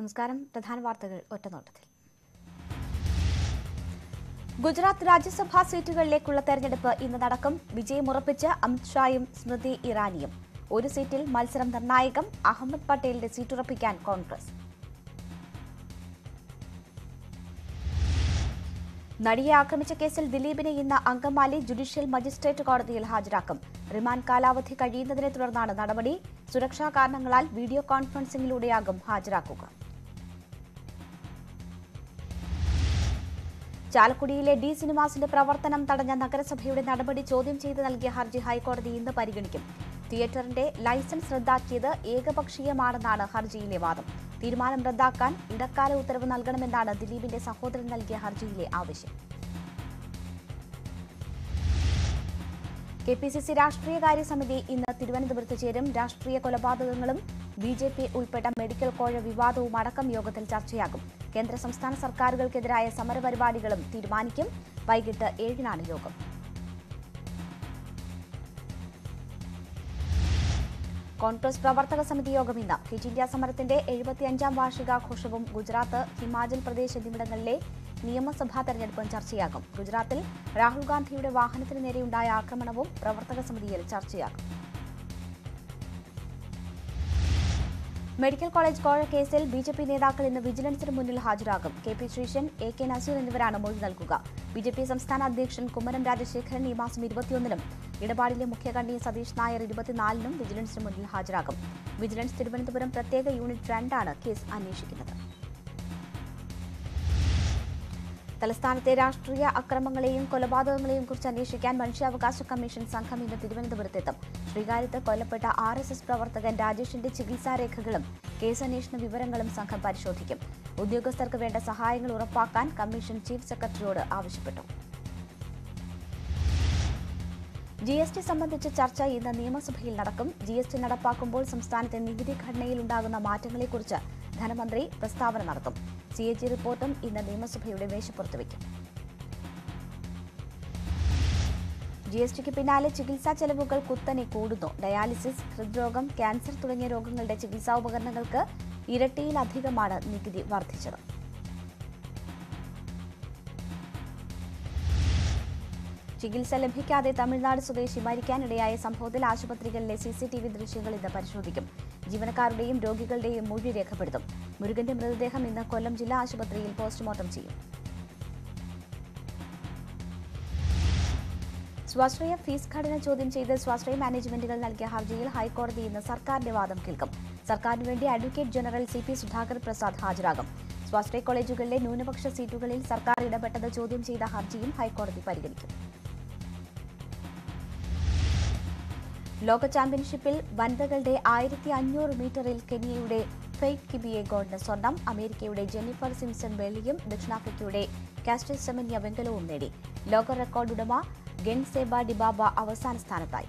നമസ്കാരം. പ്രധാന വാർത്തകൾ ഒറ്റനോട്ടത്തിൽ. ഗുജറാത്ത് രാജ്യസഭാ സീറ്റുകളിലേക്കുള്ള തെരഞ്ഞെടുപ്പ് ഇന്ന് നടക്കും വിജയമുറപ്പിച്ച് അമിത്ഷായും സ്മൃതി ഇറാനിയും. ഒരു സീറ്റിൽ മത്സരം നിർണായകം. അഹമ്മദ് പട്ടേലിന്റെ സീറ്റുറപ്പിക്കാൻ കോൺഗ്രസ്. നടിയെ ആക്രമിച്ച കേസിൽ ദിലീപിനെ ഇന്ന് അങ്കമാലി ജുഡീഷ്യൽ മജിസ്ട്രേറ്റ് കോടതിയിൽ ഹാജരാക്കും. റിമാൻഡ് കാലാവധി കഴിയുന്നതിനെ തുടർന്നാണ് നടപടി. സുരക്ഷാ കാരണങ്ങളാൽ വീഡിയോ കോൺഫറൻസിംഗിലൂടെയാകും ഹാജരാക്കുക. ചാലക്കുടിയിലെ ഡി സിനിമാസിന്റെ പ്രവർത്തനം തടഞ്ഞ നഗരസഭയുടെ നടപടി ചോദ്യം ചെയ്ത് നൽകിയ ഹർജി ഹൈക്കോടതി ഇന്ന് പരിഗണിക്കും. തിയേറ്ററിന്റെ ലൈസൻസ് റദ്ദാക്കിയത് ഏകപക്ഷീയമാണെന്നാണ് ഹർജിയിലെ വാദം. തീരുമാനം റദ്ദാക്കാൻ ഇടക്കാല ഉത്തരവ് നൽകണമെന്നാണ് ദിലീപിന്റെ സഹോദരൻ നൽകിയ ഹർജിയിലെ ആവശ്യം. കെ പി സി സി രാഷ്ട്രീയകാര്യ സമിതി ഇന്ന് തിരുവനന്തപുരത്ത് ചേരും. രാഷ്ട്രീയ കൊലപാതകങ്ങളും ബി ജെ പി ഉൾപ്പെട്ട മെഡിക്കൽ കോഴ വിവാദവും അടക്കം യോഗത്തിൽ ചർച്ചയാകും. കേന്ദ്ര സംസ്ഥാന സർക്കാരുകൾക്കെതിരായ സമരപരിപാടികളും തീരുമാനിക്കും. വൈകിട്ട് ഏഴിനാണ് യോഗം. കോൺഗ്രസ് പ്രവർത്തക സമിതി യോഗം ഇന്ന്. ക്വിറ്റ് ഇന്ത്യ സമരത്തിന്റെ എഴുപത്തിയഞ്ചാം വാർഷികാഘോഷവും ഗുജറാത്ത് ഹിമാചൽ പ്രദേശ് എന്നിവിടങ്ങളിലെ നിയമസഭാ തെരഞ്ഞെടുപ്പും ചർച്ചയാകും. ഗുജറാത്തിൽ രാഹുൽ ഗാന്ധിയുടെ വാഹനത്തിന് നേരെയുണ്ടായ ആക്രമണവും പ്രവർത്തക സമിതിയിൽ ചർച്ചയാകും. മെഡിക്കൽ കോളേജ് കോഴ കേസിൽ ബി ജെ പി നേതാക്കൾ ഇന്ന് വിജിലൻസിന് മുന്നിൽ ഹാജരാകും. K P Sreesan A K Naseer എന്നിവരാണ് മൊഴി നൽകുക. ബി ജെ പി സംസ്ഥാന അധ്യക്ഷൻ കുമ്മനം രാജശേഖരൻ ഈ മാസം ഇരുപത്തിയൊന്നിനും ഇടപാടിലെ മുഖ്യകണ്ണി സതീഷ് നായർ ഇരുപത്തിനാലിനും വിജിലൻസിന് മുന്നിൽ ഹാജരാകും. വിജിലൻസ് തിരുവനന്തപുരം പ്രത്യേക യൂണിറ്റ് രണ്ടാണ് കേസ് അന്വേഷിക്കുന്നത്. തലസ്ഥാനത്തെ രാഷ്ട്രീയ അക്രമങ്ങളെയും കൊലപാതകങ്ങളെയും കുറിച്ച് അന്വേഷിക്കാൻ മനുഷ്യാവകാശ കമ്മീഷൻ സംഘം ഇന്ന് തിരുവനന്തപുരത്തെത്തും. ശ്രീകാര്യത്ത് കൊല്ലപ്പെട്ട ആർ എസ് എസ് പ്രവർത്തകൻ രാജേഷിന്റെ ചികിത്സാരേഖകളും കേസന്വേഷണ വിവരങ്ങളും സംഘം പരിശോധിക്കും. ഉദ്യോഗസ്ഥർക്ക് വേണ്ട സഹായങ്ങൾ ഉറപ്പാക്കാൻ കമ്മീഷൻ ചീഫ് സെക്രട്ടറിയോട് ആവശ്യപ്പെട്ടു. ജി എസ് ടി സംബന്ധിച്ച ചർച്ച ഇന്ന് നിയമസഭയിൽ നടക്കും. ജി എസ് ടി നടപ്പാക്കുമ്പോൾ സംസ്ഥാനത്തെ നികുതി ഘടനയിൽ ഉണ്ടാകുന്ന മാറ്റങ്ങളെക്കുറിച്ച് ധനമന്ത്രി പ്രസ്താവന നടത്തും. സി എ ജി റിപ്പോർട്ടും ഇന്ന് നിയമസഭയുടെ മേശപ്പുറത്ത് വയ്ക്കും ജി എസ് ടിക്ക് പിന്നാലെ ചികിത്സാ ചെലവുകൾ കുത്തനെ കൂടുന്നു. ഡയാലിസിസ് ഹൃദ്രോഗം ക്യാൻസർ തുടങ്ങിയ രോഗങ്ങളുടെ ചികിത്സാ ഉപകരണങ്ങൾക്ക് ഇരട്ടിയിലധികമാണ് നികുതി വർദ്ധിച്ചത്. ചികിത്സ ലഭിക്കാതെ തമിഴ്നാട് സ്വദേശി മരിക്കാനിടയായ സംഭവത്തിൽ ആശുപത്രികളിലെ സിസിടിവി ദൃശ്യങ്ങൾ ഇന്ന് പരിശോധിക്കും. ജീവനക്കാരുടെയും രോഗികളുടെയും മൊഴി രേഖപ്പെടുത്തും. മുരുകന്റെ മൃതദേഹം ഇന്ന് കൊല്ലം ജില്ലാ ആശുപത്രിയിൽ പോസ്റ്റ്മോർട്ടം ചെയ്യും. സ്വാശ്രയ ഫീസ് ഘടന ചോദ്യം ചെയ്ത് സ്വാശ്രയ മാനേജ്മെന്റുകൾ നൽകിയ ഹർജിയിൽ ഹൈക്കോടതി ഇന്ന് സർക്കാരിന്റെ വാദം കേൾക്കും. സർക്കാരിന് വേണ്ടി advocate general C P Sudhakar Prasad ഹാജരാകും. സ്വാശ്രയ കോളേജുകളിലെ ന്യൂനപക്ഷ സീറ്റുകളിൽ സർക്കാർ ഇടപെട്ടത് ചോദ്യം ചെയ്ത ഹർജിയും ഹൈക്കോടതി പരിഗണിക്കും. ലോക ചാമ്പ്യൻഷിപ്പിൽ വനിതകളുടെ ആയിരത്തി അഞ്ഞൂറ് മീറ്ററിൽ കെനിയയുടെ ഫെയ്ക്ക് കിബിയെ ഗോൾഡിന് സ്വർണം അമേരിക്കയുടെ ജെന്നിഫർ സിംസൺ വെള്ളിയും ദക്ഷിണാഫ്രിക്കയുടെ കാസ്റ്റൽ സെമന്യ വെങ്കലവും നേടി. ലോക റെക്കോർഡ് ഉടമ ഗെൻസേബ ഡിബാബ അവസാന സ്ഥാനത്തായി.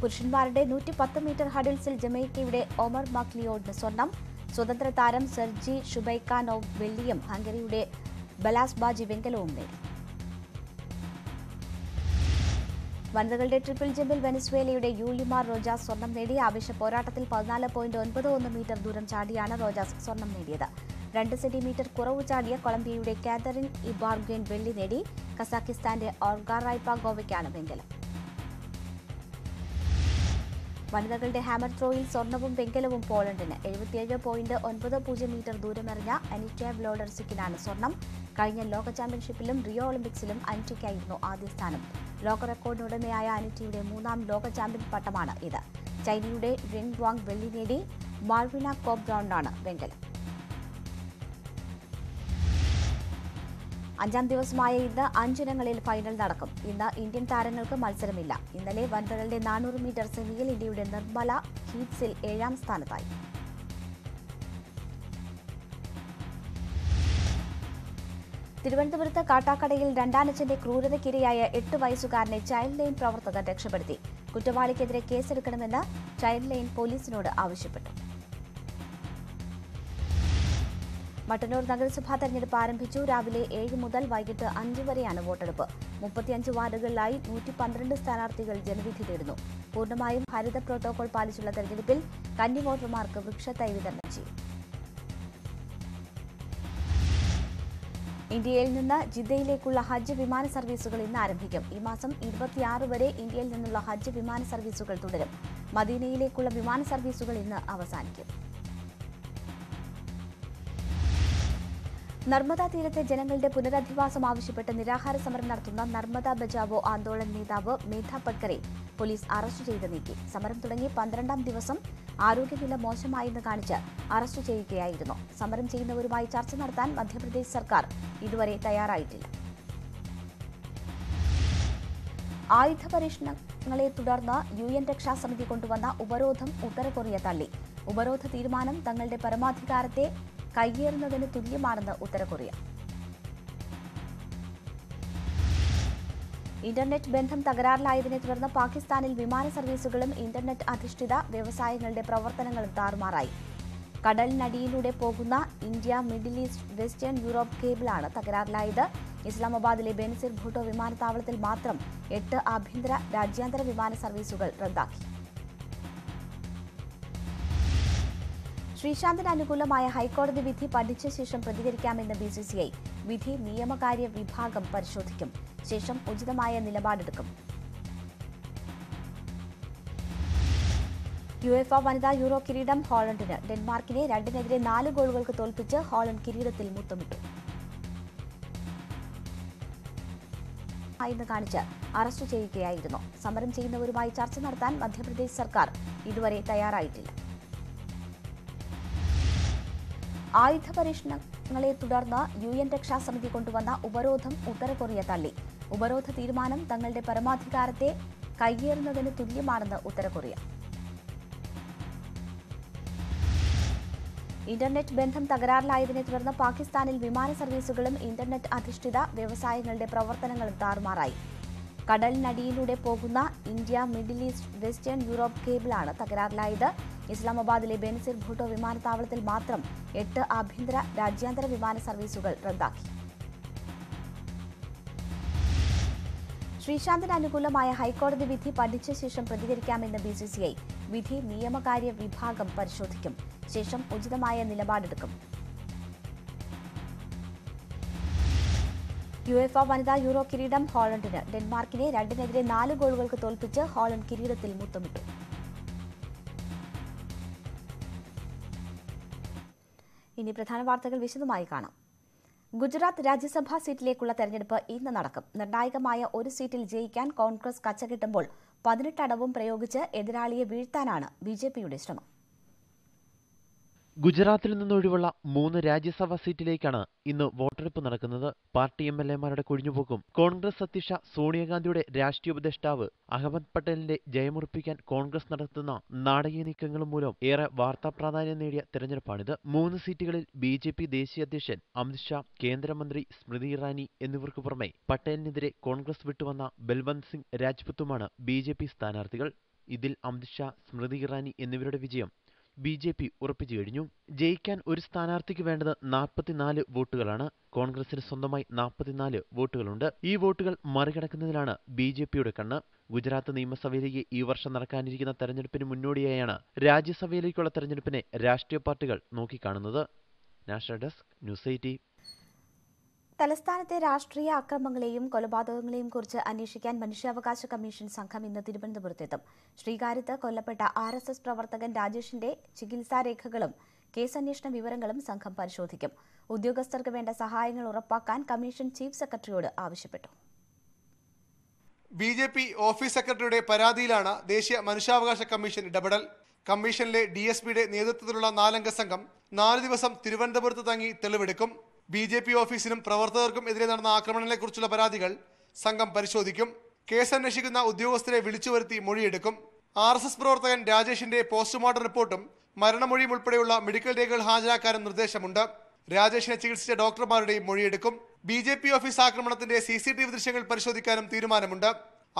പുരുഷന്മാരുടെ നൂറ്റി പത്ത് മീറ്റർ ഹഡിൽസിൽ ജമൈക്കയുടെ ഒമർ മക്ലിയോഡിന് സ്വർണം സ്വതന്ത്ര താരം സെർജി ഷുബൈക്കാനോവ് വെള്ളിയും ഹംഗറിയുടെ ബലാസ്ബാജി വെങ്കലവും നേടി. വനിതകളുടെ ട്രിപ്പിൾ ജമ്പിൽ വെനസ്വേലയുടെ യൂലിമാർ റോജാസ് സ്വർണം നേടി. ആവശ്യ പോരാട്ടത്തിൽ പതിനാല് പോയിന്റ് ഒൻപത് ഒന്ന് മീറ്റർ ദൂരം ചാടിയാണ് റോജാസ് സ്വർണം നേടിയത്. രണ്ട് സെന്റിമീറ്റർ കുറവ് ചാടിയ കൊളംബിയയുടെ കാതറിൻ ഇബാർഗൻ വെള്ളി നേടി. കസാക്കിസ്ഥാന്റെ ഓർഗാറായ്പ ഗോവയ്ക്കാണ് വെങ്കലം. വനിതകളുടെ ഹാമർ ത്രോയിൽ സ്വർണവും വെങ്കലവും പോളണ്ടിന് എഴുപത്തിയേഴ് പോയിന്റ് ഒൻപത് പൂജ്യം മീറ്റർ ദൂരമെറിഞ്ഞ അനിറ്റ ബ്ലോഡർസിക്കിനാണ് സ്വർണം. കഴിഞ്ഞ ലോക ചാമ്പ്യൻഷിപ്പിലും റിയോ ഒളിമ്പിക്സിലും അനിറ്റയ്ക്കായിരുന്നു ആദ്യ സ്ഥാനം. ലോക റെക്കോർഡിനുടമയായ അനിറ്റയുടെ മൂന്നാം ലോക ചാമ്പ്യൻ പട്ടമാണ് ഇത്. ചൈനയുടെ റിൻ വാങ് വെള്ളി നേടി മാർവിന കോബ് ബ്രൗണാണ് വെങ്കലം. അഞ്ചാം ദിവസമായ ഇന്ന് അഞ്ചിനങ്ങളിൽ ഫൈനൽ നടക്കും. ഇന്ന് ഇന്ത്യൻ താരങ്ങൾക്ക് മത്സരമില്ല. ഇന്നലെ വനിതകളുടെ നാനൂറ് മീറ്റർ സെമിയിൽ ഇന്ത്യയുടെ നിർമ്മല ഹീറ്റ്സിൽ ഏഴാം സ്ഥാനത്തായി. തിരുവനന്തപുരത്ത് കാട്ടാക്കടയിൽ രണ്ടാനച്ചന്റെ ക്രൂരതയ്ക്കിരയായ എട്ട് വയസ്സുകാരനെ ചൈൽഡ് ലൈൻ പ്രവർത്തകർ രക്ഷപ്പെടുത്തി. കുറ്റവാളിക്കെതിരെ കേസെടുക്കണമെന്ന് ചൈൽഡ് ലൈൻ പോലീസിനോട് ആവശ്യപ്പെട്ടു. മട്ടന്നൂർ നഗരസഭാ തെരഞ്ഞെടുപ്പ് ആരംഭിച്ചു. രാവിലെ ഏഴ് മുതൽ വൈകിട്ട് അഞ്ച് വരെയാണ് വോട്ടെടുപ്പ്. മുപ്പത്തിയഞ്ച് വാർഡുകളിലായി നൂറ്റി പന്ത്രണ്ട് സ്ഥാനാർത്ഥികൾ ജനവിധി തേടുന്നു. പൂർണമായും ഹരിത പ്രോട്ടോകോൾ പാലിച്ചുള്ള തെരഞ്ഞെടുപ്പിൽ കന്നി വോട്ടർമാർക്ക് വൃക്ഷത്തൈ വിതരണം ചെയ്യും ഇന്ത്യയിൽ നിന്ന് ജിദ്ദയിലേക്കുള്ള ഹജ്ജ് വിമാന സർവീസുകൾ ഇന്ന് ആരംഭിക്കും. ഈ മാസം ഇരുപത്തിയാറ് വരെ ഇന്ത്യയിൽ നിന്നുള്ള ഹജ്ജ് വിമാന സർവീസുകൾ തുടരും. മദീനയിലേക്കുള്ള വിമാന സർവീസുകൾ ഇന്ന് അവസാനിക്കും. നർമ്മദ തീരത്തെ ജനങ്ങളുടെ പുനരധിവാസം ആവശ്യപ്പെട്ട് നിരാഹാര സമരം നടത്തുന്ന നർമ്മദ ബജാവോ ആന്തോളൻ നേതാവ് മേധ പഡ്കറെ പോലീസ് അറസ്റ്റ് ചെയ്ത് നീക്കി. സമരം തുടങ്ങി പന്ത്രണ്ടാം ദിവസം ആരോഗ്യനില മോശമായെന്ന് കാണിച്ച് അറസ്റ്റ് ചെയ്യുകയായിരുന്നു. സമരം ചെയ്യുന്നവരുമായി ചർച്ച നടത്താൻ മധ്യപ്രദേശ് സർക്കാർ ഇതുവരെ തയ്യാറായിട്ടില്ല. ആയുധ പരീക്ഷണങ്ങളെ തുടർന്ന് യു എൻ രക്ഷാസമിതി കൊണ്ടുവന്ന ഉപരോധം ഉത്തരകൊറിയ തള്ളി. ഉപരോധ തീരുമാനം തങ്ങളുടെ പരമാധികാരത്തെ കയ്യേറുന്നതിന് തുല്യമാണെന്ന് ഉത്തരകൊറിയ. ഇന്റർനെറ്റ് ബന്ധം തകരാറിലായതിനെ തുടർന്ന് പാകിസ്ഥാനിൽ വിമാന സർവീസുകളും ഇന്റർനെറ്റ് അധിഷ്ഠിത വ്യവസായങ്ങളുടെ പ്രവർത്തനങ്ങളും താറുമാറായി. കടലിനടിയിലൂടെ പോകുന്ന India middle east western Europe കേബിളാണ് തകരാറിലായത്. ഇസ്ലാമാബാദിലെ ബെൻസിർ ഭൂട്ടോ വിമാനത്താവളത്തിൽ മാത്രം എട്ട് ആഭ്യന്തര രാജ്യാന്തര വിമാന സർവീസുകൾ റദ്ദാക്കി. ശ്രീശാന്തിന് അനുകൂലമായ ഹൈക്കോടതി വിധി പഠിച്ച ശേഷം പ്രതികരിക്കാമെന്ന് ബി സി സി ഐ. വിധി നിയമകാര്യ വിഭാഗം പരിശോധിക്കും. ശേഷം ഉചിതമായ നിലപാടെടുക്കും. യു എഫ് വനിതാ യൂറോ കിരീടം ഹോളണ്ടിന് ഡെൻമാർക്കിനെ രണ്ടിനെതിരെ നാല് ഗോളുകൾക്ക് തോൽപ്പിച്ച് ഹോളണ്ട് കിരീടത്തിൽ മുത്തമിട്ടു. കാണിച്ച് അറസ്റ്റ് ചെയ്യുകയായിരുന്നു. സമരം ചെയ്യുന്നവരുമായി ചർച്ച നടത്താൻ മധ്യപ്രദേശ് സർക്കാർ ഇതുവരെ തയ്യാറായിട്ടില്ല. ആയുധ പരീക്ഷണങ്ങളെ തുടർന്ന് യു എൻ രക്ഷാസമിതി കൊണ്ടുവന്ന ഉപരോധം ഉത്തര കൊറിയ തള്ളി. ഉപരോധ തീരുമാനം തങ്ങളുടെ പരമാധികാരത്തെ കയ്യേറുന്നതിന് തുല്യമാണെന്ന് ഉത്തര കൊറിയ. ഇന്റർനെറ്റ് ബന്ധം തകരാറിലായതിനെ തുടർന്ന് പാകിസ്ഥാനിൽ വിമാന സർവീസുകളും ഇന്റർനെറ്റ് അധിഷ്ഠിത വ്യവസായങ്ങളുടെ പ്രവർത്തനങ്ങളും താറുമാറായി. കടലിനടിയിലൂടെ പോകുന്ന India middle east western Europe കേബിളാണ് തകരാറിലായത്. ഇസ്ലാമാബാദിലെ ബെൻസിർ ഭൂട്ടോ വിമാനത്താവളത്തിൽ മാത്രം എട്ട് ആഭ്യന്തര രാജ്യാന്തര വിമാന സർവീസുകൾ റദ്ദാക്കി. ശ്രീശാന്തിന് അനുകൂലമായ ഹൈക്കോടതി വിധി പഠിച്ച ശേഷം പ്രതികരിക്കാമെന്ന് ബി സി സി ഐ. വിധി നിയമകാര്യ വിഭാഗം പരിശോധിക്കും. ശേഷം ഉചിതമായ നിലപാടെടുക്കും. യു എഫ് വനിതാ യൂറോ കിരീടം ഹോളണ്ടിന് ഡെൻമാർക്കിനെ രണ്ടിനെതിരെ നാല് ഗോളുകൾക്ക് തോൽപ്പിച്ച് ഹോളണ്ട് കിരീടത്തിൽ മുത്തമിട്ടു. ഇനി പ്രധാന വാർത്തകൾ വിശദമായി കാണാം. ഗുജറാത്ത് രാജ്യസഭാ സീറ്റിലേക്കുള്ള തെരഞ്ഞെടുപ്പ് ഇന്ന് നടക്കും. നിർണായകമായ ഒരു സീറ്റിൽ ജയിക്കാൻ കോൺഗ്രസ് കച്ചകെട്ടുമ്പോൾ പതിനെട്ടടവും പ്രയോഗിച്ച് എതിരാളിയെ വീഴ്ത്താനാണ് ബിജെപിയുടെ ശ്രമം. ഗുജറാത്തിൽ നിന്നൊഴിവുള്ള മൂന്ന് രാജ്യസഭാ സീറ്റിലേക്കാണ് ഇന്ന് വോട്ടെടുപ്പ് നടക്കുന്നത്. പാർട്ടി എം എൽ എമാരുടെ കൊഴിഞ്ഞുപോക്കും. കോൺഗ്രസ് അധ്യക്ഷ സോണിയാഗാന്ധിയുടെ രാഷ്ട്രീയ ഉപദേഷ്ടാവ് അഹമ്മദ് പട്ടേലിന്റെ ജയമുറപ്പിക്കാൻ കോൺഗ്രസ് നടത്തുന്ന നാടകീയ നീക്കങ്ങളും മൂലം ഏറെ വാർത്താ പ്രാധാന്യം നേടിയ തെരഞ്ഞെടുപ്പാണിത്. മൂന്ന് സീറ്റുകളിൽ ബി ജെ പി ദേശീയ അധ്യക്ഷൻ അമിത്ഷാ കേന്ദ്രമന്ത്രി സ്മൃതി ഇറാനി എന്നിവർക്ക് പുറമെ പട്ടേലിനെതിരെ കോൺഗ്രസ് വിട്ടുവന്ന ബൽവന്ത് സിംഗ് രാജ്പുത്തുമാണ് ബി സ്ഥാനാർത്ഥികൾ. ഇതിൽ അമിത്ഷാ സ്മൃതി ഇറാനി എന്നിവരുടെ വിജയം ബി ജെ പി ഉറപ്പിച്ചു കഴിഞ്ഞു. ജയിക്കാൻ ഒരു സ്ഥാനാർത്ഥിക്ക് വേണ്ടത് നാൽപ്പത്തിനാല് വോട്ടുകളാണ്. കോൺഗ്രസിന് സ്വന്തമായി നാൽപ്പത്തിനാല് വോട്ടുകളുണ്ട്. ഈ വോട്ടുകൾ മറികടക്കുന്നതിലാണ് ബി ജെ പിയുടെ കണ്ണ്. ഗുജറാത്ത് നിയമസഭയിലേക്ക് ഈ വർഷം നടക്കാനിരിക്കുന്ന തെരഞ്ഞെടുപ്പിന് മുന്നോടിയായാണ് രാജ്യസഭയിലേക്കുള്ള തെരഞ്ഞെടുപ്പിനെ രാഷ്ട്രീയ പാർട്ടികൾ നോക്കിക്കാണുന്നത്. National desk news eighty. തലസ്ഥാനത്തെ രാഷ്ട്രീയ അക്രമങ്ങളെയും കൊലപാതകങ്ങളെയും കുറിച്ച് അന്വേഷിക്കാൻ മനുഷ്യാവകാശ കമ്മീഷൻ സംഘം ഇന്ന് തിരുവനന്തപുരത്തെത്തും. ശ്രീകാര്യത്ത് കൊല്ലപ്പെട്ട ആർ എസ് എസ് പ്രവർത്തകൻ രാജേഷിന്റെ ചികിത്സാരേഖകളും കേസന്വേഷണ വിവരങ്ങളും സംഘം പരിശോധിക്കും. ഉദ്യോഗസ്ഥർക്ക് വേണ്ട സഹായങ്ങൾ ഉറപ്പാക്കാൻ കമ്മീഷൻ ചീഫ് സെക്രട്ടറിയോട് ആവശ്യപ്പെട്ടു. ബി ജെ പി ഓഫീസ് സെക്രട്ടറിയുടെ പരാതിയിലാണ് ദേശീയ മനുഷ്യാവകാശ കമ്മീഷൻ ഇടപെടൽ. കമ്മീഷനിലെ ഡി എസ് പിയുടെ നേതൃത്വത്തിലുള്ള നാലംഗ സംഘം നാല് ദിവസം തിരുവനന്തപുരത്ത് തങ്ങി തെളിവെടുക്കും. ബി ജെ പി ഓഫീസിനും പ്രവർത്തകർക്കും എതിരെ നടന്ന ആക്രമണങ്ങളെക്കുറിച്ചുള്ള പരാതികൾ സംഘം പരിശോധിക്കും. കേസ് അന്വേഷിക്കുന്ന ഉദ്യോഗസ്ഥരെ വിളിച്ചു വരുത്തി മൊഴിയെടുക്കും. ആർ എസ് എസ് പ്രവർത്തകൻ രാജേഷിന്റെ പോസ്റ്റ്മോർട്ടം റിപ്പോർട്ടും മരണമൊഴിയും ഉൾപ്പെടെയുള്ള മെഡിക്കൽ രേഖകൾ ഹാജരാക്കാനും നിർദ്ദേശമുണ്ട്. രാജേഷിനെ ചികിത്സിച്ച ഡോക്ടർമാരുടെയും മൊഴിയെടുക്കും. ബി ജെ പി ഓഫീസ് ആക്രമണത്തിന്റെ സി സി ടി വി ദൃശ്യങ്ങൾ പരിശോധിക്കാനും തീരുമാനമുണ്ട്.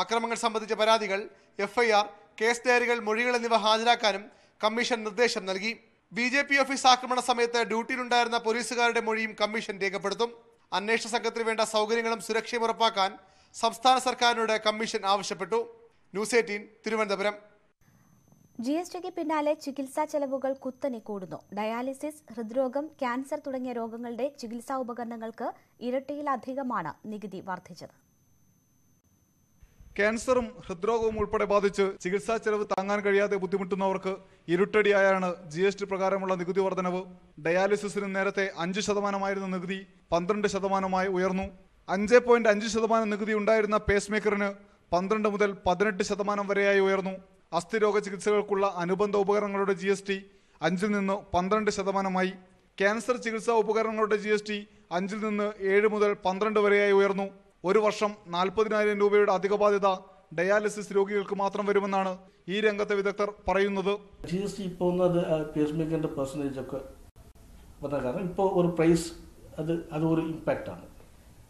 അക്രമങ്ങൾ സംബന്ധിച്ച പരാതികൾ എഫ്ഐആർ കേസ് ഡയറികൾ മൊഴികൾ എന്നിവ ഹാജരാക്കാനും കമ്മീഷൻ നിർദ്ദേശം നൽകി. ബി ജെ പി ഓഫീസ് ആക്രമണ സമയത്ത് ഡ്യൂട്ടിയിലുണ്ടായിരുന്ന പോലീസുകാരുടെ മൊഴിയും കമ്മീഷൻ രേഖപ്പെടുത്തും. അന്വേഷണ സംഘത്തിന് വേണ്ട സൗകര്യങ്ങളും സുരക്ഷയും ഉറപ്പാക്കാൻ സംസ്ഥാന സർക്കാരിനോട് കമ്മീഷൻ ആവശ്യപ്പെട്ടു. News eighteen Thiruvananthapuram. G S tick പിന്നാലെ ചികിത്സാ ചെലവുകൾ കുത്തനെ കൂടുന്നു. ഡയാലിസിസ് ഹൃദ്രോഗം ക്യാൻസർ തുടങ്ങിയ രോഗങ്ങളുടെ ചികിത്സാ ഉപകരണങ്ങൾക്ക് ഇരട്ടിയിലധികമാണ് നികുതി വർദ്ധിച്ചത്. ക്യാൻസറും ഹൃദ്രോഗവും ഉൾപ്പെടെ ബാധിച്ച് ചികിത്സാ ചെലവ് താങ്ങാൻ കഴിയാതെ ബുദ്ധിമുട്ടുന്നവർക്ക് ഇരുട്ടടിയായാണ് ജി എസ് ടി പ്രകാരമുള്ള നികുതി വർധനവ്. ഡയാലിസിസിന് നേരത്തെ അഞ്ച് ശതമാനമായിരുന്ന നികുതി പന്ത്രണ്ട് ശതമാനമായി ഉയർന്നു. അഞ്ച് പോയിന്റ് അഞ്ച് ശതമാനം നികുതി ഉണ്ടായിരുന്ന പേസ് മേക്കറിന് പന്ത്രണ്ട് മുതൽ പതിനെട്ട് ശതമാനം വരെയായി ഉയർന്നു. അസ്ഥിരോഗ ചികിത്സകൾക്കുള്ള അനുബന്ധ ഉപകരണങ്ങളുടെ ജി എസ് ടി അഞ്ചിൽ നിന്ന് പന്ത്രണ്ട് ശതമാനമായി. ക്യാൻസർ ചികിത്സാ ഉപകരണങ്ങളുടെ ജി എസ് ടി അഞ്ചിൽ നിന്ന് ഏഴ് മുതൽ പന്ത്രണ്ട് വരെയായി ഉയർന്നു. ഒരു വർഷം നാൽപ്പതിനായിരം രൂപയുടെ അധിക ബാധ്യത ഡയാലിസിസ് രോഗികൾക്ക് മാത്രം വരുമെന്നാണ് ഈ രംഗത്തെ വിദഗ്ധർ പറയുന്നത്. ജി എസ് ടി ഇപ്പോൾ അത് പേസ് പെർസെന്റേജ് ഒക്കെ വന്ന കാരണം ഇപ്പോൾ ഒരു പ്രൈസ് അത് അത് ഒരു ഇമ്പാക്റ്റാണ്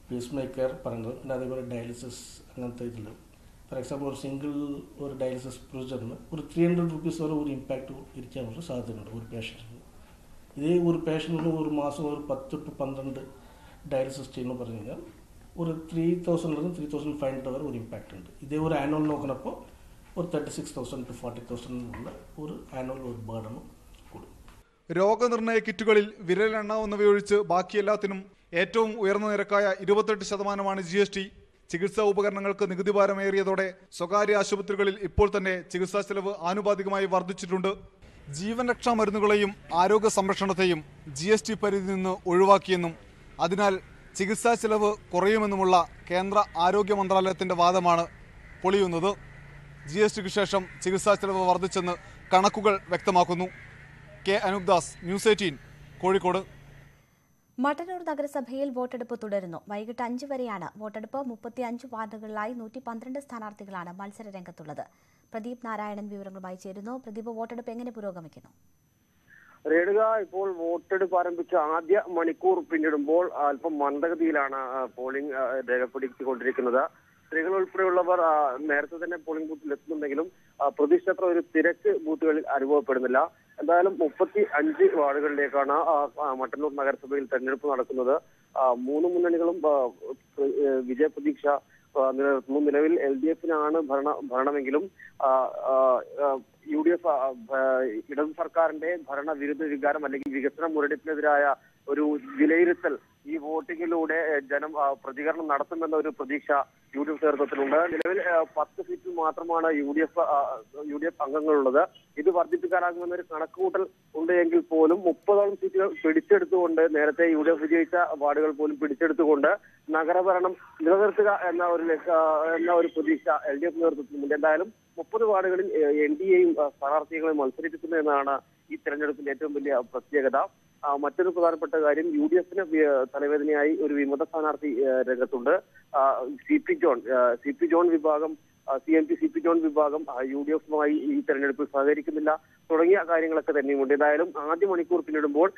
പേസ് മേക്കർ പറയുന്നത് പിന്നെ അതേപോലെ ഡയാലിസിസ് അങ്ങനത്തെ ഇതിൽ. ഫോർ എക്സാമ്പിൾ ഒരു സിംഗിൾ ഒരു ഡയാലിസിസ് പ്രൊസീജറിന് ഒരു ത്രീ ഹൺഡ്രഡ് റുപ്പീസ് വരെ ഒരു ഇമ്പാക്റ്റ് ഇരിക്കാനുള്ള സാധ്യതയുണ്ട് ഒരു പേഷ്യന്റിന് ഇതേ ഒരു പേഷ്യന്റിന് ഒരു മാസം ഒരു പത്ത് ടു പന്ത്രണ്ട് ഡയാലിസിസ് ചെയ്യുന്നു പറഞ്ഞു കഴിഞ്ഞാൽ ഒരു three three three thousand five hundred വരെ ഒരു ഇമ്പാക്റ്റ് ഉണ്ട്. ഇതേ ഒരു ആനുവൽ ஒரு ഒരു thirty six thousand two forty ഉള്ള ഒരു ആനുവൽ ഒരു ബേർഡനും കൂടും. രോഗനിർണയ കിറ്റുകളിൽ വിരലെണ്ണാവുന്നവയൊഴിച്ച് ബാക്കിയെല്ലാത്തിനും ഏറ്റവും ഉയർന്ന നിരക്കായ ഇരുപത്തെട്ട് ശതമാനമാണ് ജി എസ് ടി ചികിത്സാ ഉപകരണങ്ങൾക്ക് നികുതി ഭാരമേറിയതോടെ സ്വകാര്യ ആശുപത്രികളിൽ ഇപ്പോൾ തന്നെ ചികിത്സാ ചെലവ് ആനുപാതികമായി വർദ്ധിച്ചിട്ടുണ്ട്. ജീവൻ രക്ഷാ മരുന്നുകളെയും ആരോഗ്യ സംരക്ഷണത്തെയും ജി എസ് ടി പരിധി നിന്ന് ഒഴിവാക്കിയെന്നും അതിനാൽ ചികിത്സാ ചെലവ് കുറയുമെന്നുമുള്ള കേന്ദ്ര ആരോഗ്യ മന്ത്രാലയത്തിന്റെ വാദമാണ് പൊളിയുന്നത്. ജി എസ് ടിക്ക് ശേഷം ചികിത്സാ ചെലവ് വർദ്ധിച്ചെന്ന് കണക്കുകൾ വ്യക്തമാക്കുന്നു. K Anoopdas news eighteen Kozhikode. Mattannur നഗരസഭയിൽ വോട്ടെടുപ്പ് തുടരുന്നു. വൈകിട്ട് അഞ്ച് വരെയാണ് വോട്ടെടുപ്പ്. മുപ്പത്തി അഞ്ച് വാർഡുകളിലായി നൂറ്റി പന്ത്രണ്ട് സ്ഥാനാർത്ഥികളാണ് മത്സര രംഗത്തുള്ളത്. പ്രദീപ് നാരായണൻ വിവരങ്ങളുമായി ചേരുന്നു. പ്രദീപ് വോട്ടെടുപ്പ് എങ്ങനെ പുരോഗമിക്കുന്നു? രേണുക ഇപ്പോൾ വോട്ടെടുപ്പ് ആരംഭിച്ച ആദ്യ മണിക്കൂർ പിന്നിടുമ്പോൾ അല്പം മന്ദഗതിയിലാണ് പോളിംഗ് രേഖപ്പെടുത്തിക്കൊണ്ടിരിക്കുന്നത്. സ്ത്രീകൾ ഉൾപ്പെടെയുള്ളവർ നേരത്തെ തന്നെ പോളിംഗ് ബൂത്തിൽ എത്തുന്നുണ്ടെങ്കിലും പ്രതീക്ഷിച്ചത്ര ഒരു തിരക്ക് ബൂത്തുകളിൽ അനുഭവപ്പെടുന്നില്ല. എന്തായാലും മുപ്പത്തി അഞ്ച് വാർഡുകളിലേക്കാണ് മട്ടന്നൂർ നഗരസഭയിൽ തെരഞ്ഞെടുപ്പ് നടക്കുന്നത്. മൂന്ന് മുന്നണികളും വിജയ പ്രതീക്ഷ വിജയപ്രതീക്ഷ നിലനിർത്തുന്നു നിലവിൽ എൽ ഡി എഫിനാണ് ഭരണ ഭരണമെങ്കിലും യു ഡി എഫ് ഇടതു സർക്കാരിന്റെ ഭരണവിരുദ്ധ വികാരം അല്ലെങ്കിൽ വികസന മുരടിപ്പിനെതിരായ ഒരു വിലയിരുത്തൽ ഈ വോട്ടിങ്ങിലൂടെ ജനം പ്രതികരണം നടത്തുമെന്ന ഒരു പ്രതീക്ഷ യു ഡി എഫ് നേതൃത്വത്തിലുണ്ട്. നിലവിൽ പത്ത് സീറ്റിൽ മാത്രമാണ് U D F U D F അംഗങ്ങളുള്ളത്. ഇത് വർദ്ധിപ്പിക്കാനാകുമെന്ന ഒരു കണക്കുകൂട്ടൽ ഉണ്ട് എങ്കിൽ പോലും മുപ്പതോളം സീറ്റുകൾ പിടിച്ചെടുത്തുകൊണ്ട് നേരത്തെ യു ഡി എഫ് വിജയിച്ച വാർഡുകൾ പോലും പിടിച്ചെടുത്തുകൊണ്ട് നഗരഭരണം നിലനിർത്തുക എന്ന ഒരു എന്ന ഒരു പ്രതീക്ഷ എൽ ഡി എഫ് നേതൃത്വത്തിലുണ്ട്. എന്തായാലും മുപ്പത് വാർഡുകളിൽ എൻ ഡി എയും സ്ഥാനാർത്ഥികളെ മത്സരിപ്പിക്കുന്നു എന്നതാണ് ഈ തെരഞ്ഞെടുപ്പിന്റെ ഏറ്റവും വലിയ പ്രത്യേകത. മറ്റൊരു പ്രധാനപ്പെട്ട കാര്യം യു ഡി എഫിന് തലവേദനയായി ഒരു വിമത സ്ഥാനാർത്ഥി രംഗത്തുണ്ട്. C P John C P John വിഭാഗം C M P C P John വിഭാഗം യു ഡി എഫുമായി ഈ തെരഞ്ഞെടുപ്പിൽ സഹകരിക്കുന്നില്ല. തുടങ്ങിയ കാര്യങ്ങളൊക്കെ തന്നെയുമുണ്ട്. ഏതായാലും ആദ്യ മണിക്കൂർ പിന്നിടുമ്പോൾ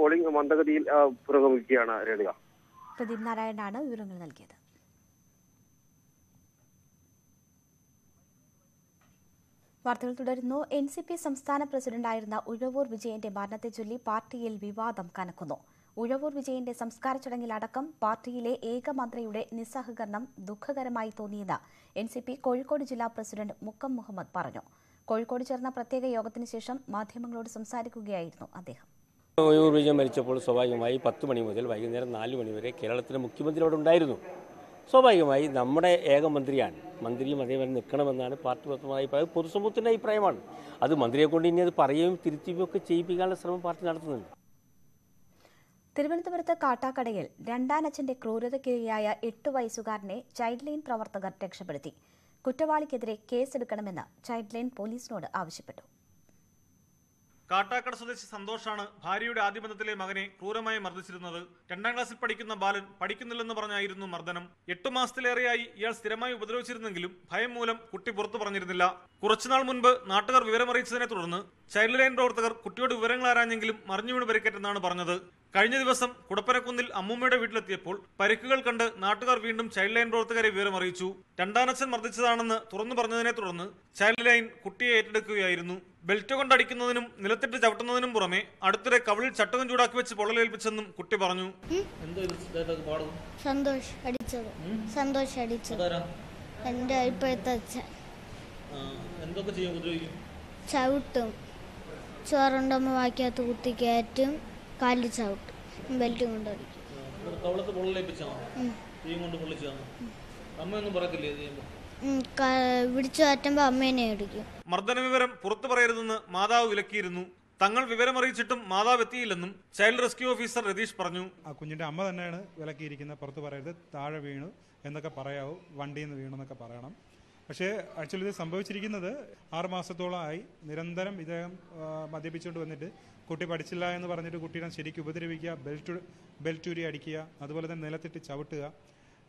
പോളിംഗ് മന്ദഗതിയിൽ പുരോഗമിക്കുകയാണ് രേണുക. പ്രദീപ് നാരായണനാണ് വിവരങ്ങൾ നൽകിയത്. വാർത്തകൾ തുടരുന്നു. എൻ സി പി സംസ്ഥാന പ്രസിഡന്റായിരുന്ന ഉഴവൂർ വിജയന്റെ മരണത്തെ ചൊല്ലി പാർട്ടിയിൽ വിവാദം കനക്കുന്നു. ഉഴവൂർ വിജയന്റെ സംസ്കാര ചടങ്ങിലടക്കം പാർട്ടിയിലെ ഏക മന്ത്രിയുടെ നിസ്സഹകരണം ദുഃഖകരമായി തോന്നിയെന്ന് എൻ സി പി കോഴിക്കോട് ജില്ലാ പ്രസിഡന്റ് മുക്കം മുഹമ്മദ് പറഞ്ഞു. കോഴിക്കോട് ചേർന്ന പ്രത്യേക യോഗത്തിന് ശേഷം മാധ്യമങ്ങളോട് സംസാരിക്കുകയായിരുന്നു അദ്ദേഹം. ഉഴവൂർ വിജയൻ മരിച്ചപ്പോൾ സ്വാഭാവികമായി പത്ത് മണി മുതൽ വൈകുന്നേരം നാല് മണി വരെ കേരളത്തിലെ മുഖ്യമന്ത്രി അവിടെ ഉണ്ടായിരുന്നു സ്വാഭാവികമായി നമ്മുടെ ഏക മന്ത്രിയാണ് മന്ത്രിയും അതേപോലെ നിൽക്കണമെന്നാണ് പാർട്ടി മൊത്തമായ അഭിപ്രായം. പൊതുസമൂഹത്തിന്റെ അഭിപ്രായമാണ്. അത് മന്ത്രിയെ കൊണ്ട് ഇനി അത് പറയുകയും തിരുത്തുകയും ഒക്കെ ചെയ്യിപ്പിക്കാനുള്ള ശ്രമം പാർട്ടി നടത്തുന്നുണ്ട്. തിരുവനന്തപുരത്ത് കാട്ടാക്കടയിൽ രണ്ടാനച്ഛന്റെ ക്രൂരതയ്ക്കിരയായ എട്ട് വയസ്സുകാരനെ ചൈൽഡ് ലൈൻ പ്രവർത്തകർ രക്ഷപ്പെടുത്തി. കുറ്റവാളിക്കെതിരെ കേസെടുക്കണമെന്ന് ചൈൽഡ് ലൈൻ പോലീസിനോട് ആവശ്യപ്പെട്ടു. കാട്ടാക്കട സ്വദേശി സന്തോഷാണ് ഭാര്യയുടെ ആദ്യബന്ധത്തിലെ മകനെ ക്രൂരമായി മർദ്ദിച്ചിരുന്നത്. രണ്ടാം ക്ലാസ്സിൽ പഠിക്കുന്ന ബാലൻ പഠിക്കുന്നില്ലെന്ന് പറഞ്ഞായിരുന്നു മർദ്ദനം. എട്ടു മാസത്തിലേറെയായി ഇയാൾ സ്ഥിരമായി ഉപദ്രവിച്ചിരുന്നെങ്കിലും ഭയം മൂലം കുട്ടി പുറത്തു പറഞ്ഞിരുന്നില്ല. കുറച്ചുനാൾ മുൻപ് നാട്ടുകാർ വിവരമറിയിച്ചതിനെ തുടർന്ന് ചൈൽഡ് ലൈൻ പ്രവർത്തകർ കുട്ടിയോട് വിവരങ്ങൾ ആരാഞ്ഞെങ്കിലും മറിഞ്ഞു വീണ് പരിക്കേറ്റെന്നാണ് പറഞ്ഞത്. കഴിഞ്ഞ ദിവസം കുടപ്പനക്കുന്നിൽ അമ്മൂമ്മയുടെ വീട്ടിലെത്തിയപ്പോൾ പരിക്കുകൾ കണ്ട് നാട്ടുകാർ വീണ്ടും ചൈൽഡ് ലൈൻ പ്രവർത്തകരെ വിവരമറിയിച്ചു രണ്ടാനച്ഛൻ മർദ്ദിച്ചതാണെന്ന് തുറന്നു പറഞ്ഞതിനെ തുടർന്ന് ചൈൽഡ് ലൈൻ കുട്ടിയെ ഏറ്റെടുക്കുകയായിരുന്നു. ബെൽറ്റ് കൊണ്ടടിക്കുന്നതിനും നിലത്തിട്ട് ചവിട്ടുന്നതിനും പുറമെ അടുത്തിടെ കവിളിൽ ചട്ടകം ചൂടാക്കി വെച്ച് പൊള്ളലേൽപ്പിച്ചെന്നും കുട്ടി പറഞ്ഞു. സന്തോഷ് അടിച്ചത്. സന്തോഷ് അടിച്ചത്. ഇപ്പോഴത്തെ ചവിട്ടും. ചോറുണ്ടമ്മ വാക്കിയാത്ത കുത്തി കയറ്റും. കാലിൽ ചവിട്ട്. ബെൽറ്റ് കവളത്ത് പൊള്ളലേപ്പിച്ചാണോ കൊണ്ട് പൊള്ളിച്ചാണോ അമ്മയൊന്നും പറയത്തില്ലേ ഇത് ചെയ്യുമ്പോൾ ഉം, ക- പിടിച്ചു മാറ്റുമ്പോൾ അമ്മേനെ അടിക്കും മർദ്ദന വിവരം പുറത്തു പറയരുതെന്ന് മാതാവ് വിലക്കിയിരുന്നു. തങ്ങൾ വിവരമറിയിച്ചിട്ടും മാതാവ് എത്തിയില്ലെന്നും ചൈൽഡ് റെസ്ക്യൂ ഓഫീസർ രതീഷ് പറഞ്ഞു. ആ കുഞ്ഞിന്റെ അമ്മ തന്നെയാണ് വിലക്കിയിരിക്കുന്നത്. പുറത്ത് പറയരുത് താഴെ വീണു എന്നൊക്കെ പറയാവൂ വണ്ടിയിൽ നിന്ന് വീണു എന്നൊക്കെ പറയണം. പക്ഷേ ആക്ച്വലി ഇത് സംഭവിച്ചിരിക്കുന്നത് ആറ് മാസത്തോളമായി നിരന്തരം ഇദ്ദേഹം മദ്യപിച്ചുകൊണ്ട് വന്നിട്ട് കുട്ടി പഠിച്ചില്ല എന്ന് പറഞ്ഞിട്ട് കുട്ടീനെ ശരിക്കും ഉപദ്രവിക്കുക ബെൽറ്റ് ബെൽറ്റൂരി അടിക്കുക അതുപോലെ തന്നെ നിലത്തിട്ട് ചവിട്ടുക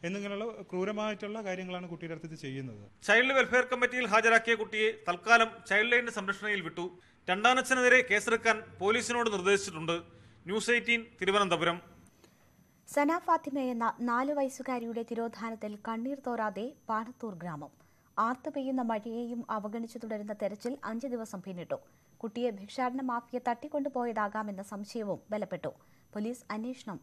എന്നിങ്ങനെയുള്ള ക്രൂരമായിട്ടുള്ള കാര്യങ്ങളാണ് കുട്ടിയുടെ അടുത്ത് ചെയ്യുന്നത്. ചൈൽഡ് വെൽഫെയർ കമ്മിറ്റിയിൽ ഹാജരാക്കിയ കുട്ടിയെ തൽക്കാലം ചൈൽഡ് ലൈനിന്റെ സംരക്ഷണയിൽ വിട്ടു. രണ്ടാനച്ഛനെതിരെ കേസെടുക്കാൻ പോലീസിനോട് നിർദ്ദേശിച്ചിട്ടുണ്ട്. News eighteen Thiruvananthapuram. സന ഫാത്തിമ എന്ന നാല് വയസ്സുകാരിയുടെ തിരോധാനത്തിൽ കണ്ണീർ തോരാതെ പാണത്തൂർ ഗ്രാമം. ആർത്തു പെയ്യുന്ന മഴയെയും അവഗണിച്ചു തുടരുന്ന തെരച്ചിൽ അഞ്ച് ദിവസം പിന്നിട്ടു. കുട്ടിയെ ഭിക്ഷാടന മാഫിയ തട്ടിക്കൊണ്ടുപോയതാകാമെന്ന സംശയവും ബലപ്പെട്ടു. പോലീസ് അന്വേഷണം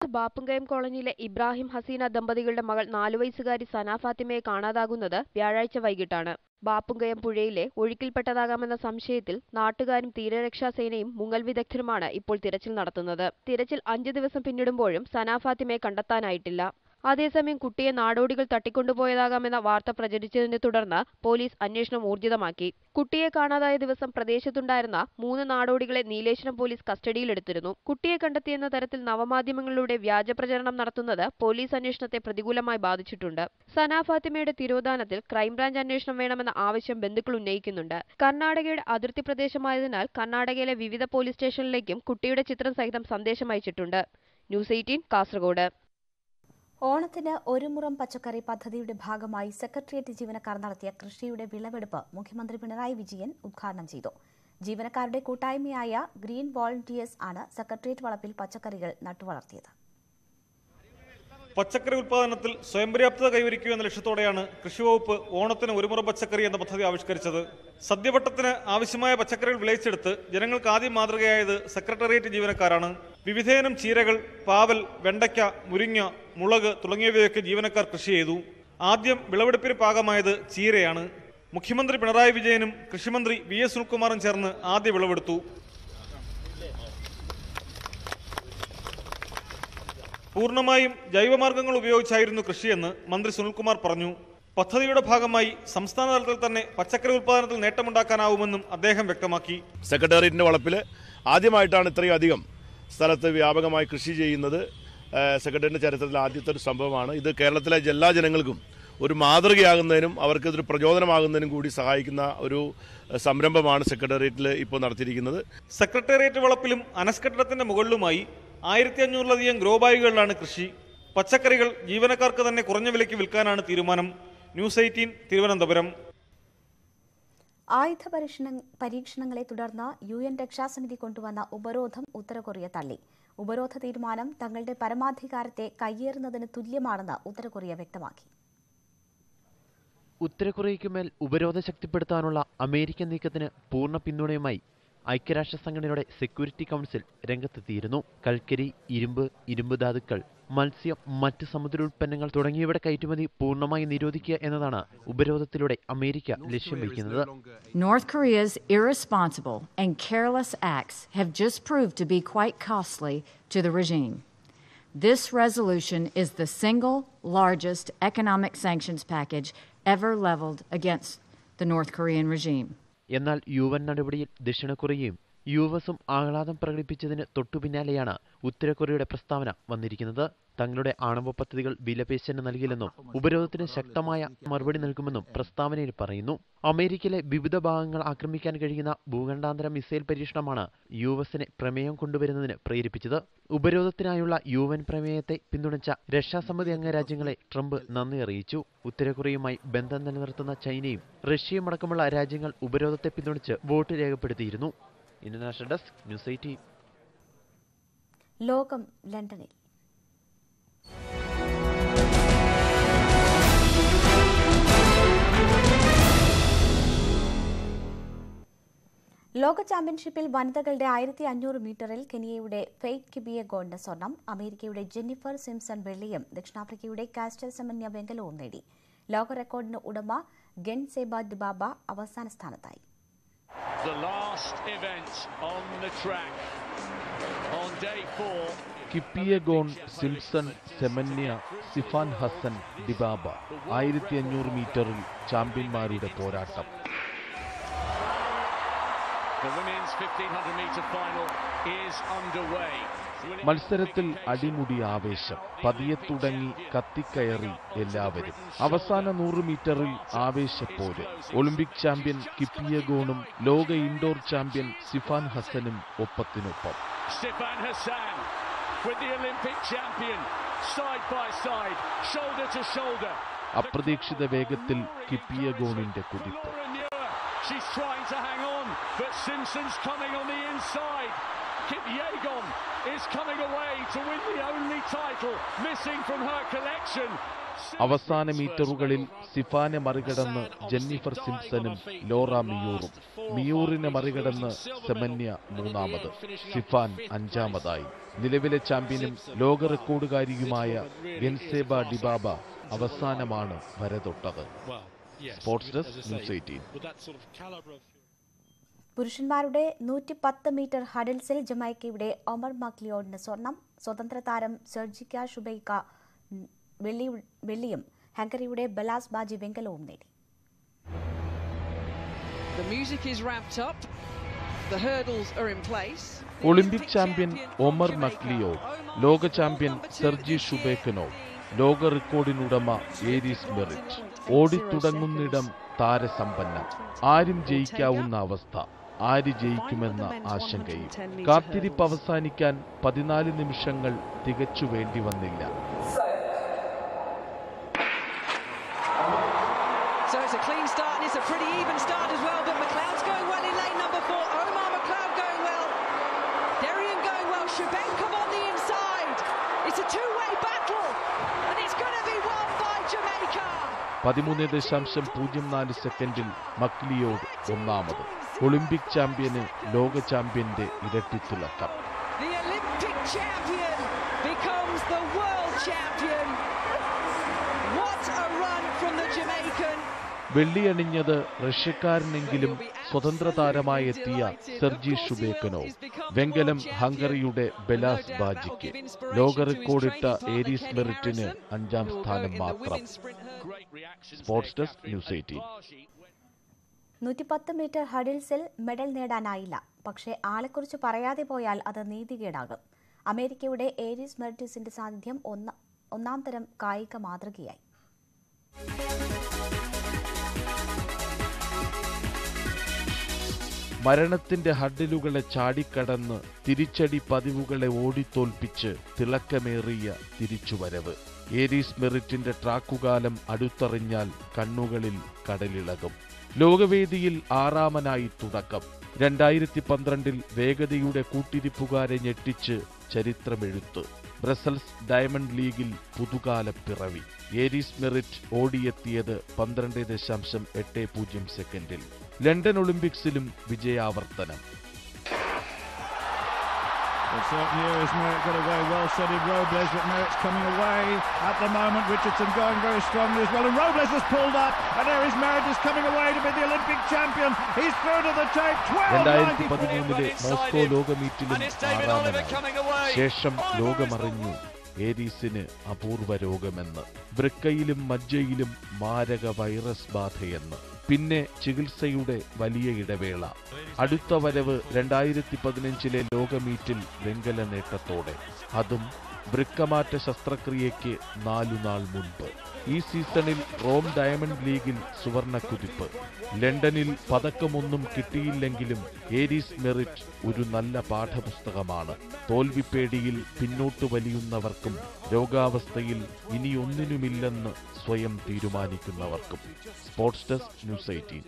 ബാപ്പുങ്കയം കോളനിയിലെ ഇബ്രാഹിം ഹസീന ദമ്പതികളുടെ മകൾ നാലു വയസ്സുകാരി സന ഫാത്തിമയെ കാണാതാകുന്നത് വ്യാഴാഴ്ച വൈകിട്ടാണ്. ബാപ്പുങ്കയം പുഴയിലെ ഒഴുക്കിൽപ്പെട്ടതാകാമെന്ന സംശയത്തിൽ നാട്ടുകാരും തീരരക്ഷാസേനയും മുങ്ങൽ വിദഗ്ധരുമാണ് ഇപ്പോൾ തിരച്ചിൽ നടത്തുന്നത്. തിരച്ചിൽ അഞ്ചു ദിവസം പിന്നിടുമ്പോഴും സന ഫാത്തിമയെ കണ്ടെത്താനായിട്ടില്ല. അതേസമയം കുട്ടിയെ നാടോടികൾ തട്ടിക്കൊണ്ടുപോയതാകാമെന്ന വാർത്ത പ്രചരിച്ചതിനെ തുടർന്ന് പോലീസ് അന്വേഷണം ഊർജിതമാക്കി. കുട്ടിയെ കാണാതായ ദിവസം പ്രദേശത്തുണ്ടായിരുന്ന മൂന്ന് നാടോടികളെ നീലേശ്വരം പോലീസ് കസ്റ്റഡിയിലെടുത്തിരുന്നു. കുട്ടിയെ കണ്ടെത്തിയെന്ന തരത്തിൽ നവമാധ്യമങ്ങളിലൂടെ വ്യാജ പ്രചരണം നടത്തുന്നത് പോലീസ് അന്വേഷണത്തെ പ്രതികൂലമായി ബാധിച്ചിട്ടുണ്ട്. സന ഫാത്തിമയുടെ തിരോധാനത്തിൽ ക്രൈംബ്രാഞ്ച് അന്വേഷണം വേണമെന്ന ആവശ്യം ബന്ധുക്കൾ ഉന്നയിക്കുന്നുണ്ട്. കർണാടകയുടെ അതിർത്തി പ്രദേശമായതിനാൽ കർണാടകയിലെ വിവിധ പോലീസ് സ്റ്റേഷനിലേക്കും കുട്ടിയുടെ ചിത്രം സഹിതം സന്ദേശം അയച്ചിട്ടുണ്ട്. News eighteen Kasaragod. ഓണത്തിന് ഒരു മുറം പച്ചക്കറി പദ്ധതിയുടെ ഭാഗമായി സെക്രട്ടേറിയറ്റ് ജീവനക്കാർ നടത്തിയ കൃഷിയുടെ വിളവെടുപ്പ് മുഖ്യമന്ത്രി പിണറായി വിജയൻ ഉദ്ഘാടനം ചെയ്തു. ജീവനക്കാരുടെ കൂട്ടായ്മയായ ഗ്രീൻ വോളണ്ടിയേഴ്സ് ആണ് സെക്രട്ടേറിയറ്റ് വളപ്പിൽ പച്ചക്കറികൾ നട്ടുവളർത്തിയത്. പച്ചക്കറി ഉൽപാദനത്തിൽ സ്വയം പര്യാപ്തത കൈവരിക്കുക എന്ന ലക്ഷ്യത്തോടെയാണ് കൃഷിവകുപ്പ് ഓണത്തിന് ഒരു മുറ പച്ചക്കറി എന്ന പദ്ധതി ആവിഷ്കരിച്ചത്. സദ്യവട്ടത്തിന് ആവശ്യമായ പച്ചക്കറികൾ വിളയിച്ചെടുത്ത് ജനങ്ങൾക്ക് ആദ്യം മാതൃകയായത് സെക്രട്ടേറിയറ്റ് ജീവനക്കാരാണ്. വിവിധയിനം ചീരകൾ പാവൽ വെണ്ടയ്ക്ക മുരിങ്ങ മുളക് തുടങ്ങിയവയൊക്കെ ജീവനക്കാർ കൃഷി ചെയ്തു. ആദ്യം വിളവെടുപ്പിന് പാകമായത് ചീരയാണ്. മുഖ്യമന്ത്രി പിണറായി വിജയനും കൃഷിമന്ത്രി വി എസ് സുനിൽകുമാറും ചേർന്ന് ആദ്യ വിളവെടുത്തു. പൂർണമായും ജൈവമാർഗങ്ങൾ ഉപയോഗിച്ചായിരുന്നു കൃഷിയെന്ന് മന്ത്രി സുനിൽകുമാർ പറഞ്ഞു. പദ്ധതിയുടെ ഭാഗമായി സംസ്ഥാന തലത്തിൽ തന്നെ പച്ചക്കറി ഉൽപ്പാദനത്തിൽ നേട്ടമുണ്ടാക്കാനാവുമെന്നും അദ്ദേഹം വ്യക്തമാക്കി. സെക്രട്ടേറിയറ്റിന്റെ വളപ്പിൽ ആദ്യമായിട്ടാണ് ഇത്രയും അധികം സ്ഥലത്ത് വ്യാപകമായി കൃഷി ചെയ്യുന്നത് സെക്രട്ടറിയുടെ ചരിത്രത്തിൽ ആദ്യത്തെ ഒരു സംഭവമാണ്. ഇത് കേരളത്തിലെ എല്ലാ ജനങ്ങൾക്കും ഒരു മാതൃകയാകുന്നതിനും അവർക്ക് ഇതൊരു പ്രചോദനമാകുന്നതിനും കൂടി സഹായിക്കുന്ന ഒരു സംരംഭമാണ് സെക്രട്ടേറിയറ്റിൽ ഇപ്പോൾ നടത്തിയിരിക്കുന്നത്. സെക്രട്ടേറിയറ്റ് വളപ്പിലും അനസ് കെട്ടിടത്തിന്റെ മുകളിലുമായി ആയിരത്തി അഞ്ഞൂറിലധികം ഗ്രോ ബാഗുകളിലാണ് കൃഷി. പച്ചക്കറികൾ ജീവനക്കാർക്ക് തന്നെ കുറഞ്ഞ വിലയ്ക്ക് വിൽക്കാനാണ് തീരുമാനം. News eighteen Thiruvananthapuram. ആയുധ പരീക്ഷണ പരീക്ഷണങ്ങളെ തുടർന്ന് യു എൻ രക്ഷാസമിതി കൊണ്ടുവന്ന ഉപരോധം ഉത്തരകൊറിയ തള്ളി. ഉപരോധ തീരുമാനം തങ്ങളുടെ പരമാധികാരത്തെ കയ്യേറുന്നതിന് തുല്യമാണെന്ന് ഉത്തരകൊറിയ വ്യക്തമാക്കി. ഉത്തരകൊറിയയ്ക്കുമേൽ ഉപരോധം ശക്തിപ്പെടുത്താനുള്ള അമേരിക്കൻ നീക്കത്തിന് പൂർണ പിന്തുണയുമായി ഐക്യരാഷ്ട്ര സംഘടനയുടെ സെക്യൂരിറ്റി കൗൺസിൽ രംഗത്തെത്തിയിരുന്നു കൽക്കരി ഇരുമ്പ് ഇരുമ്പ് ധാതുക്കൾ മത്സ്യം മറ്റ് സമുദ്രോൽപ്പന്നങ്ങൾ തുടങ്ങിയവയുടെ കയറ്റുമതി പൂർണ്ണമായി നിരോധിക്കുക എന്നതാണ് ഉപരോധത്തിലൂടെ അമേരിക്ക ലക്ഷ്യം വയ്ക്കുന്നത് North Korea's irresponsible and careless acts have just proved to be quite costly to the regime. This resolution is the single largest economic sanctions package ever leveled against the North Korean regime. എന്നാൽ U N നടപടിയിൽ ദക്ഷിണ കൊറിയയും U എസും ആഹ്ലാദം പ്രകടിപ്പിച്ചതിന് തൊട്ടുപിന്നാലെയാണ് ഉത്തരകൊറിയയുടെ പ്രസ്താവന വന്നിരിക്കുന്നത്. തങ്ങളുടെ ആണവ പദ്ധതികൾ വിലപേശന് നൽകില്ലെന്നും ഉപരോധത്തിന് ശക്തമായ മറുപടി നൽകുമെന്നും പ്രസ്താവനയിൽ പറയുന്നു. അമേരിക്കയിലെ വിവിധ ഭാഗങ്ങൾ ആക്രമിക്കാൻ കഴിയുന്ന ഭൂഖണ്ഡാന്തര മിസൈൽ പരീക്ഷണമാണ് യു എസിനെ പ്രമേയം കൊണ്ടുവരുന്നതിന് പ്രേരിപ്പിച്ചത്. ഉപരോധത്തിനായുള്ള യു എൻ പ്രമേയത്തെ പിന്തുണച്ച രക്ഷാസമിതി അംഗരാജ്യങ്ങളെ ട്രംപ് നന്ദി അറിയിച്ചു. ഉത്തരകൊറിയയുമായി ബന്ധം നിലനിർത്തുന്ന ചൈനയും റഷ്യയും അടക്കമുള്ള രാജ്യങ്ങൾ ഉപരോധത്തെ പിന്തുണച്ച് വോട്ട് രേഖപ്പെടുത്തിയിരുന്നു. ഇന്റർനാഷണൽ ഡെസ്ക് ന്യൂസ് എയ്റ്റീൻ ലോകം ലണ്ടനിൽ. ലോക ചാമ്പ്യൻഷിപ്പിൽ വനിതകളുടെ ആയിരത്തി അഞ്ഞൂറ് മീറ്ററിൽ കെനിയയുടെ ഫെയ്റ്റ് കിബിയ ഗോൾഡ് സ്വർണം. അമേരിക്കയുടെ ജെന്നിഫർ സിംസൺ വെള്ളിയും ദക്ഷിണാഫ്രിക്കയുടെ കാസ്റ്റൽ സെമന്യ വെങ്കലവും നേടി. ലോക റെക്കോർഡിന് ഉടമ ഗെൻസേബ ഡിബാബ അവസാന സ്ഥാനത്തായി. The last event on the track on day four. Kipyegon Simpson Semenya Sifan Hassan Dibaba ആയിരത്തി അഞ്ഞൂറ് മീറ്ററിൽ ചാമ്പ്യന്മാരുടെ പോരാട്ടം The women's 1500 meter final is underway. മത്സരത്തിൽ അടിമുടി ആവേശം. പതിയെ തുടങ്ങി കത്തിക്കയറി എല്ലാവരും. അവസാന നൂറ് മീറ്ററിൽ ആവേശ പോര് ഒളിമ്പിക് ചാമ്പ്യൻ കിപ്പിയഗോണും ലോക ഇൻഡോർ ചാമ്പ്യൻ സിഫാൻ ഹസനും ഒപ്പത്തിനൊപ്പം. അപ്രതീക്ഷിത വേഗത്തിൽ കിപ്പിയ ഗോണിന്റെ കുതിപ്പ്. Kip Yegon is coming away to win the only title missing from her collection. അവസാന മീറ്ററുകളിൽ സിഫാനെ മറികടന്ന് ജെന്നിഫർ സിംസണും ലോറ മിയൂറും. മിയൂറിനെ മറികടന്ന് സെമന്യ മൂന്നാമത്. സിഫാൻ അഞ്ചാമതായി. നിലവിലെ ചാമ്പ്യനും ലോക റെക്കോർഡുകാരിയുമായ ഗെൻസേബ ഡിബാബ അവസാനമാണ് വരതൊട്ടത്. സ്പോർട്സ് ഡെസ്ക് ന്യൂസ് എയ്റ്റീൻ പുരുഷന്മാരുടെ നൂറ്റി പത്ത് മീറ്റർ ഹഡിൽസിൽ ജമൈക്കയുടെ ഒമർ മക്ലിയോഡിന് സ്വർണം സ്വതന്ത്ര താരം സെർജിക്ക ഷുബൈക്ക വെള്ളി വെള്ളിയും ഹംഗറിയുടെ ബലാസ് ബാജി വെങ്കലവും നേടി. ഒളിമ്പിക് ചാമ്പ്യൻ ഒമർ മക്ലിയോ ലോക ചാമ്പ്യൻ സെർജി ഷുബേക്കനോ ലോക റെക്കോർഡിനുടമ ഏരീസ് മെറിറ്റ് ഓടിത്തുടങ്ങുന്നിടം താരസമ്പന്നം. ആരും ജയിക്കാവുന്ന അവസ്ഥ. ആര് ജയിക്കുമെന്ന ആശങ്കയും. കാത്തിരിപ്പ് അവസാനിക്കാൻ പതിനാല് നിമിഷങ്ങൾ തികച്ചു വേണ്ടി വന്നില്ല. പതിമൂന്ന് ദശാംശം പൂജ്യം നാല് സെക്കൻഡിൽ മക്ലിയോഡ് ഒന്നാമത്. ഒളിമ്പിക് ചാമ്പ്യന് ലോക ചാമ്പ്യന്റെ ഇരട്ടിത്തിളക്കം. വെള്ളിയണിഞ്ഞത് റഷ്യക്കാരനെങ്കിലും സ്വതന്ത്ര താരമായി എത്തിയ സെർജി ഷുബേക്കനോ വെങ്കലം ഹംഗറിയുടെ ബെലാസ് ബാജിക്ക് ലോക റെക്കോർഡിട്ട ഏരീസ് മെറിറ്റിന് അഞ്ചാം സ്ഥാനം മാത്രം. സ്പോർട്സ് ഡെസ്ക് ന്യൂസ് എയ്റ്റീൻ നൂറ്റിപ്പത്ത് മീറ്റർ ഹഡിൽസിൽ മെഡൽ നേടാനായില്ല. പക്ഷേ ആളെക്കുറിച്ച് പറയാതെ പോയാൽ അത് നീതികേടാകും. അമേരിക്കയുടെ ഏരീസ് മെർട്ടിസിന്റെ സാന്നിധ്യം ഒന്ന ഒന്നാം തരം കായിക മാതൃകയായി. മരണത്തിന്റെ ഹഡിലുകളെ ചാടിക്കടന്ന് തിരിച്ചടി പതിവുകളെ ഓടിത്തോൽപ്പിച്ച് തിളക്കമേറിയ തിരിച്ചുവരവ്. ഏരീസ് മെറിറ്റിന്റെ ട്രാക്കുകാലം അടുത്തറിഞ്ഞാൽ കണ്ണുകളിൽ കടലിളകും. ലോകവേദിയിൽ ആറാമനായി തുടക്കം. രണ്ടായിരത്തി പന്ത്രണ്ടിൽ വേഗതയുടെ കൂട്ടിരിപ്പുകാരെ ഞെട്ടിച്ച് ചരിത്രമെഴുത്ത്. ബ്രസൽസ് ഡയമണ്ട് ലീഗിൽ പുതുകാല പിറവി. ഏരീസ് മെറിറ്റ് ഓടിയെത്തിയത് പന്ത്രണ്ട് ദശാംശം എട്ട് പൂജ്യം സെക്കൻഡിൽ. ലണ്ടൻ ഒളിമ്പിക്സിലും വിജയാവർത്തനം. Well, certainly here is Merritt got away well studied Robles, but Merritt's coming away at the moment. Richardson going very strongly as well, and Robles has pulled up, and there is Merritt is coming away to be the Olympic champion. He's through to the tape, രണ്ടായിരത്തി 12.94. പതിമൂന്നിലെ Moscow ലോക മീറ്റിലും ആറാമനായി ശേഷം ലോകമറിഞ്ഞു ഏരീസിന് അപൂർവ രോഗമെന്ന് വൃക്കയിലും മജ്ജയിലും മാരക virus ബാധയെന്ന്. പിന്നെ ചികിത്സയുടെ വലിയ ഇടവേള. അടുത്ത വരവ് രണ്ടായിരത്തി പതിനഞ്ചിലെ ലോകമീറ്റിൽ വെങ്കല നേട്ടത്തോടെ അതും വൃക്കമാറ്റ ശസ്ത്രക്രിയയ്ക്ക് നാലുനാൾ മുൻപ്. ഈ സീസണിൽ റോം ഡയമണ്ട് ലീഗിൽ സുവർണ കുതിപ്പ്. ലണ്ടനിൽ പതക്കമൊന്നും കിട്ടിയില്ലെങ്കിലും ഏരീസ് മെറിറ്റ് ഒരു നല്ല പാഠപുസ്തകമാണ്. തോൽവിപ്പേടിയിൽ പിന്നോട്ട് വലിയുന്നവർക്കും രോഗാവസ്ഥയിൽ ഇനിയൊന്നിനുമില്ലെന്ന് സ്വയം തീരുമാനിക്കുന്നവർക്കും. Sports desk news eighteen.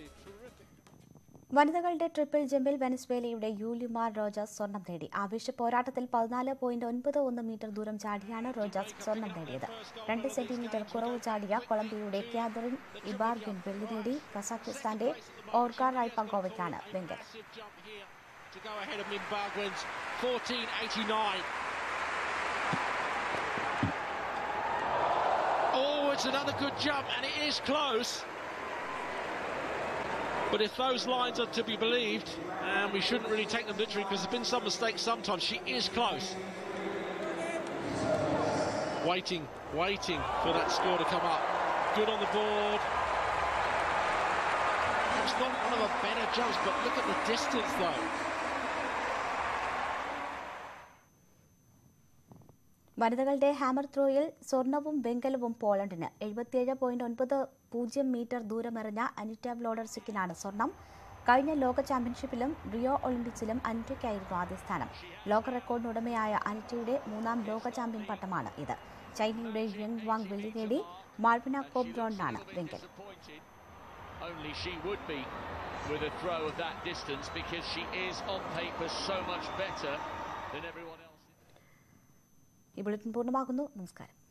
വനിതകളുടെ ട്രിപ്പിൾ ജമ്പിൽ വെനസ്വേലയുടെ യൂലിമാർ റോജാസ് സ്വർണം നേടി ആവേശ പോരാട്ടത്തിൽ പതിനാല് പോയിന്റ് ഒൻപത് ഒന്ന് മീറ്റർ ദൂരം ചാടിയാണ് റോജാസ് സ്വർണം നേടിയത് രണ്ട് സെന്റിമീറ്റർ കുറവ് ചാടിയ കൊളംബിയയുടെ ക്യാദറിൻ ഇബാർഗിൻ വെള്ളി നേടി കസാഖിസ്ഥാന്റെ ഓർഗാർ റൈപ്പങ്കോവയ്ക്കാണ് വെങ്കലം to go ahead of Mimbarguins 14.89. Oh, it's another good jump, and it is close. But if those lines are to be believed, and we shouldn't really take them literally because there's been some mistakes sometimes, she is close. Waiting, waiting for that score to come up. Good on the board. It's not one of her better jumps, but look at the distance though. വനിതകളുടെ hammer ത്രോയിൽ സ്വർണവും വെങ്കലവും പോളണ്ടിന് എഴുപത്തിയേഴ് point ഒൻപത് പൂജ്യം metre ദൂരമെറിഞ്ഞ Anita വ്ലോഡർസിക്കിനാണ് സ്വർണം. കഴിഞ്ഞ ലോക ചാമ്പ്യൻഷിപ്പിലും റിയോ ഒളിമ്പിക്സിലും അനിറ്റയ്ക്കായിരുന്നു ആദ്യ സ്ഥാനം. ലോക റെക്കോർഡിനുടമയായ അനിറ്റയുടെ മൂന്നാം ലോക ചാമ്പ്യൻ പട്ടമാണ് ഇത്. ചൈനയുടെ യങ് വാങ് വെള്ളി നേടി മാൾവിന കോബ്രോണിനാണ് വെങ്കലം Only she would be with a throw of that distance because she is on paper so much better than everyone. ഈ ബുള്ളറ്റിൻ പൂർണമാകുന്നു. നമസ്കാരം.